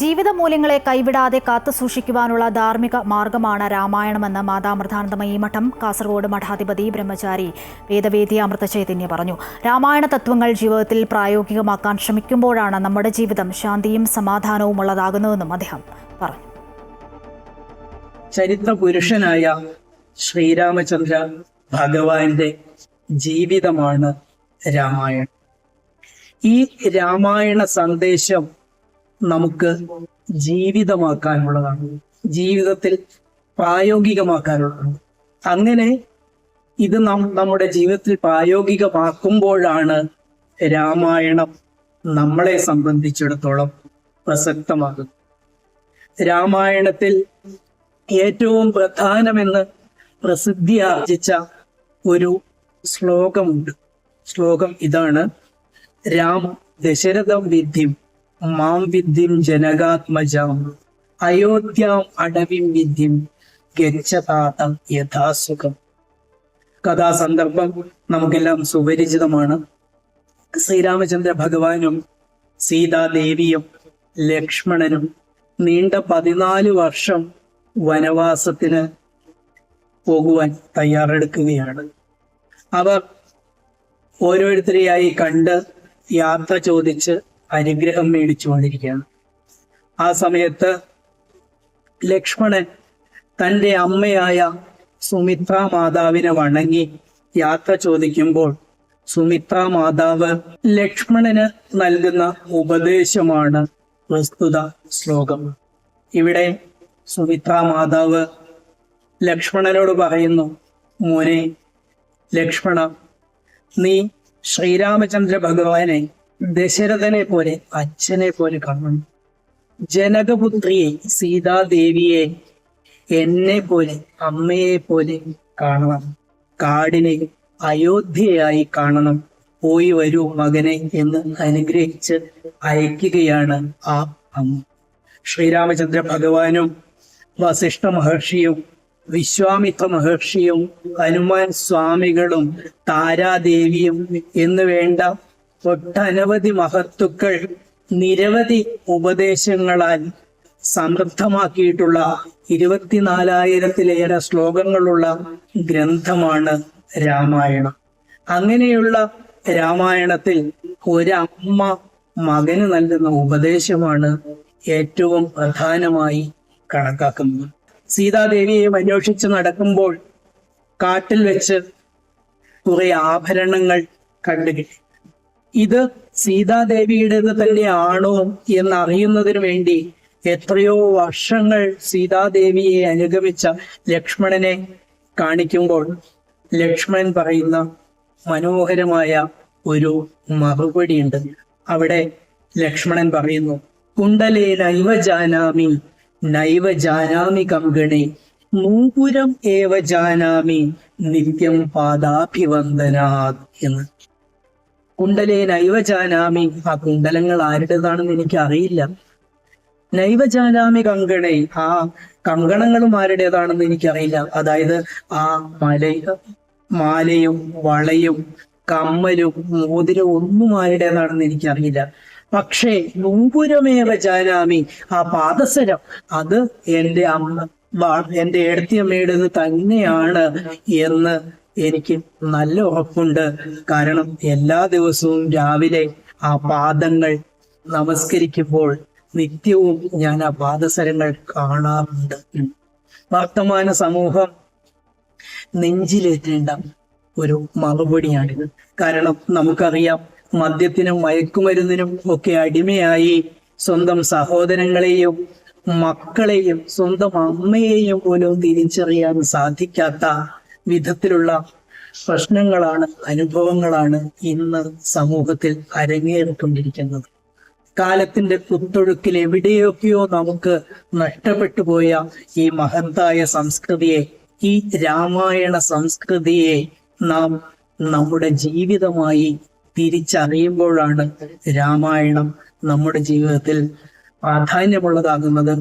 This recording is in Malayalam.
ജീവിത മൂല്യങ്ങളെ കൈവിടാതെ കാത്തു സൂക്ഷിക്കുവാനുള്ള ധാർമ്മിക മാർഗമാണ് രാമായണമെന്ന് മാതാമൃതാനന്ദമയി മഠം കാസർഗോഡ് മഠാധിപതി ബ്രഹ്മചാരി വേദവേദി അമൃത ചൈതന്യ പറഞ്ഞു. രാമായണ തത്വങ്ങൾ ജീവിതത്തിൽ പ്രായോഗികമാക്കാൻ ശ്രമിക്കുമ്പോഴാണ് നമ്മുടെ ജീവിതം ശാന്തിയും സമാധാനവും ഉള്ളതാകുന്നതെന്നും അദ്ദേഹം പറഞ്ഞു. ചരിത്ര പുരുഷനായ ശ്രീരാമചന്ദ്ര ഭഗവാന്റെ ജീവിതമാണ് രാമായണം. ഈ രാമായണ സന്ദേശം നമുക്ക് ജീവിതമാക്കാനുള്ളതാണ്. ജീവിതത്തിൽ പ്രായോഗികമാക്കാനുള്ളതാണ്. അങ്ങനെ ഇത് നാം നമ്മുടെ ജീവിതത്തിൽ പ്രായോഗികമാക്കുമ്പോഴാണ് രാമായണം നമ്മളെ സംബന്ധിച്ചിടത്തോളം പ്രസക്തമാകുന്നത്. രാമായണത്തിൽ ഏറ്റവും പ്രധാനമെന്ന് പ്രസിദ്ധി ആർജിച്ച ഒരു ശ്ലോകമുണ്ട്. ശ്ലോകം ഇതാണ് രാമ ദശരഥം വിദ്യം മാം വിദ്യം ജനകാത്മജം അയോധ്യാം അടവിം വിദ്യം ഗച്ഛതാതം യഥാസുഖം. കഥാസന്ദർഭം നമുക്കെല്ലാം സുപരിചിതമാണ്. ശ്രീരാമചന്ദ്ര ഭഗവാനും സീതാദേവിയും ലക്ഷ്മണനും നീണ്ട പതിനാല് വർഷം വനവാസത്തിന് പോകുവാൻ തയ്യാറെടുക്കുകയാണ്. അവർ ഓരോരുത്തരെയായി കണ്ട് യാത്ര ചോദിച്ച് അനുഗ്രഹം മേടിച്ചു കൊണ്ടിരിക്കുകയാണ്. ആ സമയത്ത് ലക്ഷ്മണൻ തന്റെ അമ്മയായ സുമിത്ര മാതാവിനെ വണങ്ങി യാത്ര ചോദിക്കുമ്പോൾ സുമിത്ര മാതാവ് ലക്ഷ്മണന് നൽകുന്ന ഉപദേശമാണ് പ്രസ്തുത ശ്ലോകം. ഇവിടെ സുമിത്ര മാതാവ് ലക്ഷ്മണനോട് പറയുന്നു മോനെ ലക്ഷ്മണ നീ ശ്രീരാമചന്ദ്ര ഭഗവാനെ ദശരഥനെ പോലെ അച്ഛനെ പോലെ കാണണം. ജനകപുത്രിയെ സീതാദേവിയെ എന്നെ പോലെ അമ്മയെ പോലെ കാണണം. കാടിനെ അയോധ്യയായി കാണണം. പോയി വരൂ മകനെ എന്ന് അനുഗ്രഹിച്ച് അയക്കുകയാണ് ആ അമ്മ. ശ്രീരാമചന്ദ്ര ഭഗവാനും വസിഷ്ഠ മഹർഷിയും വിശ്വാമിത്ര മഹർഷിയും ഹനുമാൻ സ്വാമികളും താരാദേവിയും എന്ന് വേണ്ട ഒട്ടനവധി മഹത്തുക്കൾ നിരവധി ഉപദേശങ്ങളാൽ സമൃദ്ധമാക്കിയിട്ടുള്ള ഇരുപത്തിനാലായിരത്തിലേറെ ശ്ലോകങ്ങളുള്ള ഗ്രന്ഥമാണ് രാമായണം. അങ്ങനെയുള്ള രാമായണത്തിൽ ഒരമ്മ മകന് നൽകുന്ന ഉപദേശമാണ് ഏറ്റവും പ്രധാനമായി കണക്കാക്കുന്നത്. സീതാദേവിയെ അന്വേഷിച്ച് നടക്കുമ്പോൾ കാട്ടിൽ വെച്ച് കുറെ ആഭരണങ്ങൾ കണ്ടുകിട്ടി. ഇത് സീതാദേവിയുടേത് തന്നെയാണോ എന്നറിയുന്നതിന് വേണ്ടി എത്രയോ വർഷങ്ങൾ സീതാദേവിയെ അനുഗമിച്ച ലക്ഷ്മണനെ കാണിക്കുമ്പോൾ ലക്ഷ്മണൻ പറയുന്ന മനോഹരമായ ഒരു മറുപടിയുണ്ട്. അവിടെ ലക്ഷ്മണൻ പറയുന്നു കുണ്ടലേ നൈവ ജാനാമി നൈവ ജാനാമി കങ്കണേ നൂപുരം ഏവ ജാനാമി നിത്യം പാദാഭിവന്ദനാത് എന്ന്. കുണ്ടലേ നൈവജാനാമി. ആ കുണ്ടലങ്ങൾ ആരുടേതാണെന്ന് എനിക്ക് അറിയില്ല നൈവജാനാമി കങ്കണേ ആ കങ്കണങ്ങളും ആരുടേതാണെന്ന് എനിക്കറിയില്ല. അതായത് ആ മല മാലയും വളയും കമ്മലും മോതിരവും ഒന്നും ആരുടേതാണെന്ന് എനിക്കറിയില്ല. പക്ഷേ നൂപുരമേവ ജാനാമി ആ പാദസരം അത് എന്റെ അമ്മ എന്റെ എന്റെ ഏടത്തിയമ്മയുടേത് തന്നെയാണ് എന്ന് എനിക്ക് നല്ല ഉറപ്പുണ്ട്. കാരണം എല്ലാ ദിവസവും രാവിലെ ആ പാദങ്ങൾ നമസ്കരിക്കുമ്പോൾ നിത്യവും ഞാൻ ആ പാദസരങ്ങൾ കാണാറുണ്ട്. വർത്തമാന സമൂഹം നെഞ്ചിലേറ്റേണ്ട ഒരു മറുപടിയാണിത്. കാരണം നമുക്കറിയാം മദ്യത്തിനും മയക്കുമരുന്നിനും ഒക്കെ അടിമയായി സ്വന്തം സഹോദരങ്ങളെയും മക്കളെയും സ്വന്തം അമ്മയെയും പോലും തിരിച്ചറിയാൻ സാധിക്കാത്ത വിധത്തിലുള്ള പ്രശ്നങ്ങളാണ് അനുഭവങ്ങളാണ് ഇന്ന് സമൂഹത്തിൽ അരങ്ങേറിക്കൊണ്ടിരിക്കുന്നത്. കാലത്തിന്റെ കുത്തൊഴുക്കിൽ എവിടെയൊക്കെയോ നമുക്ക് നഷ്ടപ്പെട്ടു പോയ ഈ മഹന്തായ സംസ്കൃതിയെ ഈ രാമായണ സംസ്കൃതിയെ നാം നമ്മുടെ ജീവിതമായി തിരിച്ചറിയുമ്പോഴാണ് രാമായണം നമ്മുടെ ജീവിതത്തിൽ പ്രാധാന്യമുള്ളതാകുന്നത്.